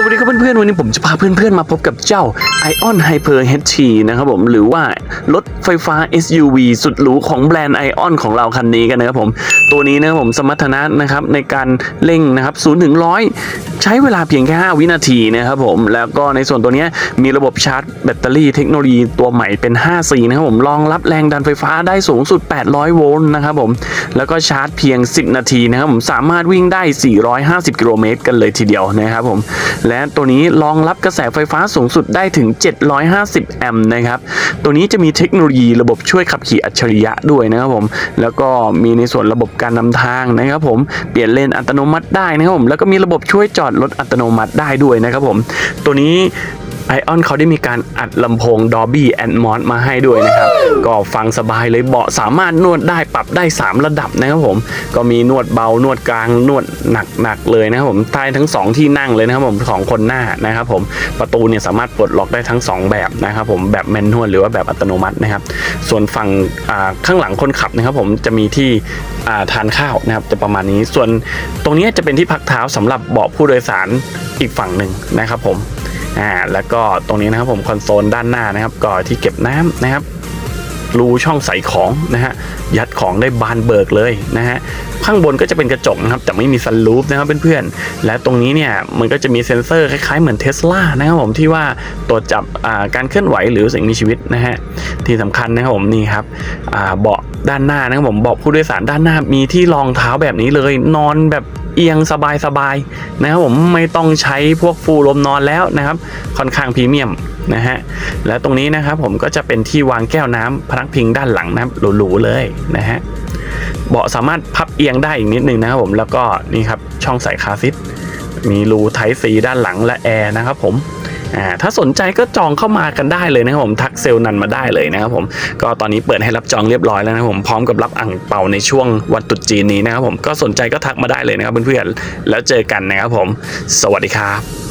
สวัสดีครับเพื่อนๆ วันนี้ผมจะพาเพื่อนๆ มาพบกับเจ้า Ion Hyper HT นะครับผมหรือว่ารถไฟฟ้า SUV สุดหรูของแบรนด์ Ion ของเราคันนี้กันนะครับผม ตัวนี้นะครับผมสมรรถนะนะครับในการเร่งนะครับ0ถึง100 ใช้เวลาเพียงแค่ 5 วินาทีนะครับผม แล้วก็ในส่วนตัวนี้มีระบบชาร์จแบตเตอรี่เทคโนโลยีตัวใหม่เป็น 5C นะครับผมรองรับแรงดันไฟฟ้าได้สูงสุด 800 โวลต์นะครับผมแล้วก็ชาร์จเพียง 10 นาทีนะครับผมสามารถวิ่งได้ 450 กิโลเมตรกันเลยทีเดียวนะครับผมและตัวนี้รองรับกระแสไฟฟ้าสูงสุดได้ถึง 750 แอมป์นะครับ ตัวนี้จะมีเทคโนโลยีระบบช่วยขับขี่อัจฉริยะด้วยนะครับผม แล้วก็มีในส่วนระบบการนำทางนะครับผม เปลี่ยนเลนอัตโนมัติได้นะครับผม แล้วก็มีระบบช่วยจอดรถอัตโนมัติได้ด้วยนะครับผม ตัวนี้ ไอออนเขาได้มีการอัดลำโพง Dolby Atmos มาให้ด้วยนะครับ ก็ฟังสบายเลยเบาะสามารถนวดได้ปรับได้ 3 ระดับนะครับผม ก็มีนวดเบานวดกลางนวดหนักๆเลยนะครับผมใต้ทั้ง 2 ที่นั่งเลยนะครับผมสองคนหน้านะครับผมประตูเนี่ยสามารถปลดล็อกได้ทั้ง 2 แบบนะครับผมแบบแมนนวลหรือว่าแบบอัตโนมัตินะครับ ส่วนฝั่งอ่าข้างหลังคนขับนะครับผมจะมีที่อ่าทานข้าวนะครับจะประมาณนี้ส่วนตรงเนี้ยจะเป็นที่พักเท้าสำหรับเบาะผู้โดยสารอีกฝั่งหนึ่งนะครับผม อ่าแล้วก็ตรงนี้นะครับผมคอนโซลด้านหน้านะครับก็ที่เก็บน้ำนะครับรูช่องใส่ของนะฮะยัดของได้บานเบิกเลยนะฮะข้างบนก็จะเป็นกระจกนะครับแต่ไม่มีซันรูฟนะครับเพื่อนๆและตรงนี้เนี่ยมันก็จะมีเซ็นเซอร์คล้ายๆเหมือนเทสลานะครับผมที่ว่าตรวจจับการเคลื่อนไหวหรือสิ่งมีชีวิตนะฮะที่สำคัญนะครับผมนี่ครับเบาะด้านหน้านะครับผมเบาะผู้โดยสารด้านหน้ามีที่รองเท้าแบบนี้เลยนอนแบบ เอียงสบายๆนะครับผมไม่ต้องใช้พวกฟูลมนอนแล้วนะครับ ค่อนข้างพรีเมียมนะฮะและตรงนี้นะครับผมก็จะเป็นที่วางแก้วน้ำพนักพิงด้านหลังนะครับหรูๆเลยนะฮะเบาะสามารถพับเอียงได้อีกนิดนึงนะครับผมแล้วก็นี่ครับช่องใส่คาซิทมีรูไทซีด้านหลังและแอร์นะครับผม อ่าถ้าสนใจก็จองเข้ามากันได้เลยนะครับผมทักเซลล์นันมาได้เลยนะครับผมก็ตอนนี้เปิดให้รับจองเรียบร้อยแล้วนะครับผมพร้อมกับรับอ่างเปาในช่วงวันตรุษจีนนี้นะครับผมก็สนใจก็ทักมาได้เลยนะครับเพื่อนๆแล้วเจอกันนะครับผม สวัสดีครับ